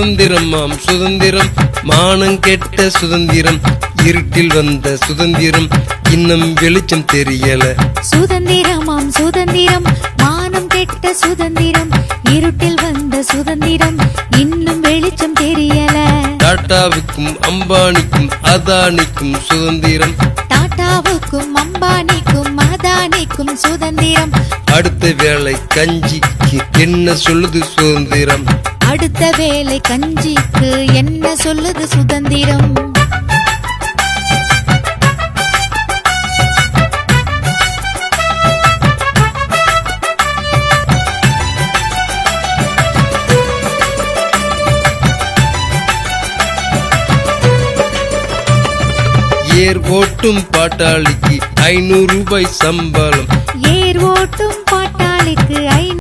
சுதந்திரமாம் சுதந்திரம். மானம் கெட்ட சுதந்திரம். இருட்டில் வந்த சுதந்திரம். இன்னும் வெளிச்சம் தெரியல. சுதந்திரமாம் சுதந்திரம். மானம் கெட்ட சுதந்திரம். இருட்டில் வந்த சுதந்திரம். இன்னும் வெளிச்சம் தெரியல. டாட்டாவுக்கும் அம்பானிக்கும் அதானிக்கும் சுதந்திரம். டாட்டாவுக்கும் அம்பானிக்கும் அதானிக்கும் சுதந்திரம். அடுத்த வேளை கஞ்சிக்கு என்ன சொல்லுது சுதந்திரம்? அடுத்த வேலை கஞ்சிக்கு என்ன சொல்லுது சுதந்திரம்? ஏர் ஓட்டும் பாட்டாளிக்கு ஐநூறு ரூபாய் சம்பளம். ஏர் ஓட்டும் பாட்டாளிக்கு